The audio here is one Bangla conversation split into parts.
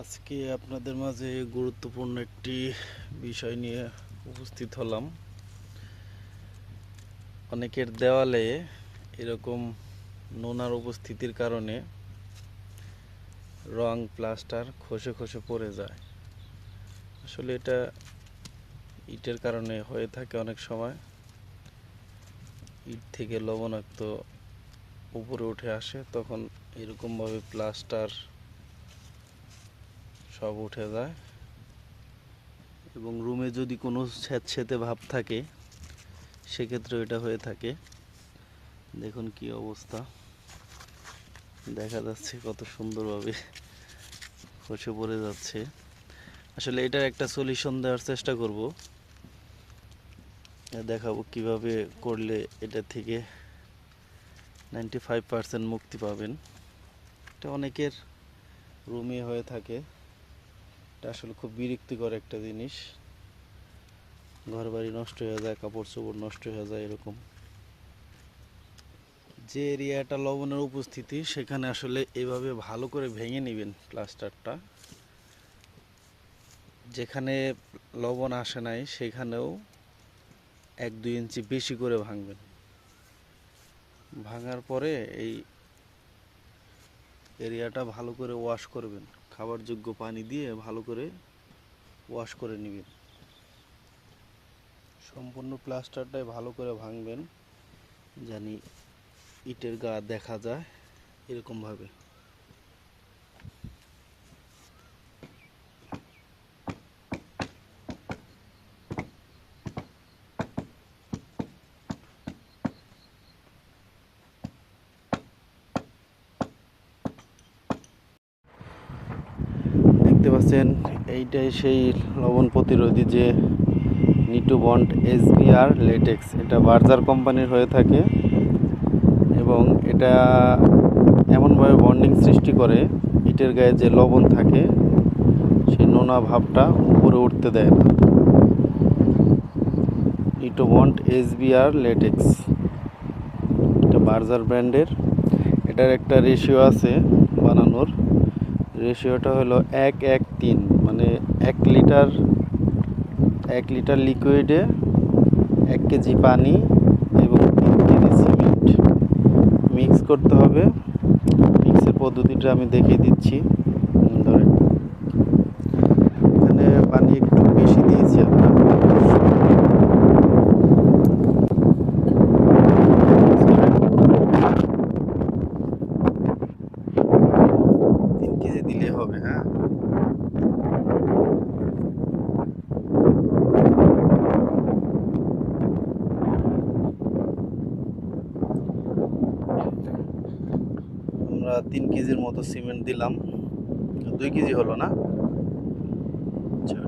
আজকে আপনাদের মাঝে গুরুত্বপূর্ণ একটি বিষয় নিয়ে উপস্থিত হলাম। অনেকের দেওয়ালে এরকম নোনার উপস্থিতির কারণে রং প্লাস্টার খসে খসে পড়ে যায়। আসলে এটা ইটের কারণে হয়ে থাকে অনেক সময়। ইট থেকে লবণাক্ত উপরে উঠে আসে, তখন এরকমভাবে প্লাস্টার সব উঠে যায়। এবং রুমে যদি কোনো স্যাঁতস্যাঁতে ভাব থাকে সেক্ষেত্রে এটা হয়ে থাকে। দেখুন কি অবস্থা। দেখা যাচ্ছে কত সুন্দরভাবে খসে পড়ে যাচ্ছে। আসলে এটার একটা সলিউশন দেওয়ার চেষ্টা করব। দেখাবো কীভাবে করলে এটা থেকে নাইনটি ফাইভ মুক্তি পাবেন। এটা অনেকের রুমে হয়ে থাকে। এটা আসলে খুব বিরক্তিকর একটা জিনিস। ঘর বাড়ি নষ্ট হয়ে যায়, কাপড় চোপড় নষ্ট হয়ে যায় এরকম। যে এরিয়াটা লবণের উপস্থিতি, সেখানে আসলে এভাবে ভালো করে ভেঙে নেবেন প্লাস্টারটা। যেখানে লবণ আসে নাই, সেখানেও এক দুই ইঞ্চি বেশি করে ভাঙবেন। ভাঙার পরে এই এরিয়াটা ভালো করে ওয়াশ করবেন। খাবার যোগ্য পানি দিয়ে ভালো করে ওয়াশ করে নেবেন। সম্পূর্ণ প্লাস্টারটাই ভালো করে ভাঙবেন, জানি ইটের গা দেখা যায় এরকমভাবে। দেখতে পাচ্ছেন এইটাই সেই লবণ প্রতিরোধী যে নিটু বন্ড এসবিআর লেটেক্স। এটা বার্জার কোম্পানির হয়ে থাকে এবং এটা এমনভাবে বন্ডিং সৃষ্টি করে, ইটের গায়ে যে লবণ থাকে, সেই নোনা ভাবটা উপরে উঠতে দেয় না। নিটু বন্ড এসবিআর লেটেক্স। এটা বার্জার ব্র্যান্ডের। এটার একটা রেশিও আছে বানানোর। রেশিওটা হলো এক এক তিন। মানে এক লিটার এক লিটার লিকুইডে এক কেজি পানি এবং তিন কেজি সিমেন্ট মিক্স করতে হবে। মিক্সের পদ্ধতিটা আমি দেখিয়ে দিচ্ছি হুম, ধরেন এখানে পানি একটু বেশি দিয়েছি আমরা তিন কেজি দিলে হবে হ্যাঁ আমরা তিন কেজির মতো সিমেন্ট দিলাম। দুই কেজি হলো না? আচ্ছা,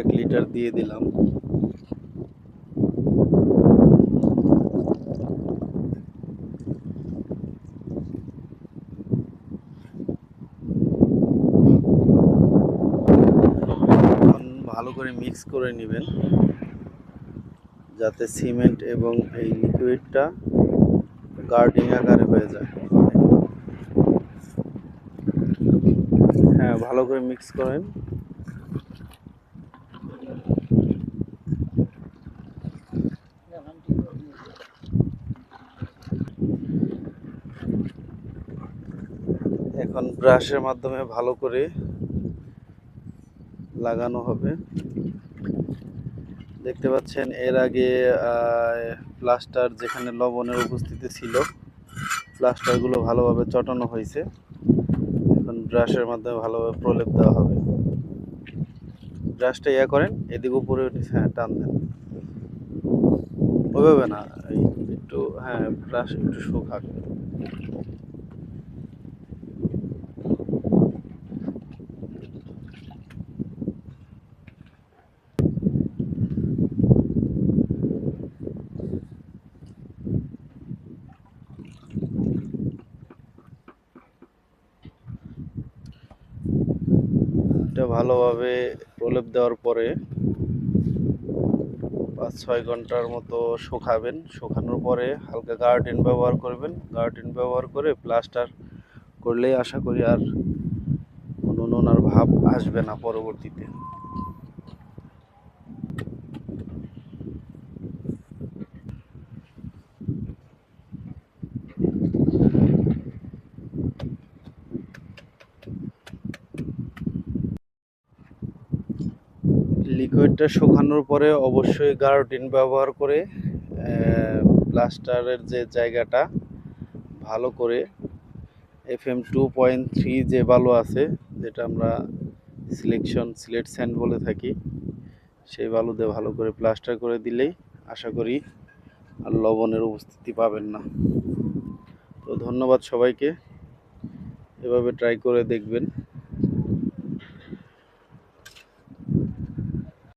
এক লিটার দিয়ে দিলাম এখন ভালো করে মিক্স করে নেবেন। যাতে সিমেন্ট এবং এই লিকুইডটা গার্ডিং আকারে হয়ে যায়। হ্যাঁ ভালো করে মিক্স করেন। এখন ব্রাশের মাধ্যমে ভালো করে লাগানো হবে। দেখতে পাচ্ছেন, এর আগে প্লাস্টার যেখানে লবণের উপস্থিতি ছিল, প্লাস্টারগুলো ভালোভাবে চটানো হয়েছে। এখন ব্রাশের মাধ্যমে ভালোভাবে প্রলেপ দেওয়া হবে। ব্রাশটা ইয়া করেন, এদিক উপরে হ্যাঁ টান দেন। ওইভাবে না একটু হ্যাঁ ব্রাশ একটু শুকাক। এটা ভালোভাবে প্রলেপ দেওয়ার পরে পাঁচ ছয় ঘণ্টার মতো শুকাবেন। শুকানোর পরে হালকা গার্ডেন ব্যবহার করবেন। গার্ডেন ব্যবহার করে প্লাস্টার করলেই আশা করি আর কোনো নোনার ভাব আসবে না পরবর্তীতে। লিকুইডটা শুকানোর পরে অবশ্যই গার্ডিন ব্যবহার করে প্লাস্টারের যে জায়গাটা, ভালো করে F M two point three যে বালু আছে, যেটা আমরা সিলেকশন সিলেট স্যান্ড বলে থাকি, সেই বালু দিয়ে ভালো করে প্লাস্টার করে দিলেই আশা করি আর লবণের উপস্থিতি পাবেন না। তো ধন্যবাদ সবাইকে। এভাবে ট্রাই করে দেখবেন।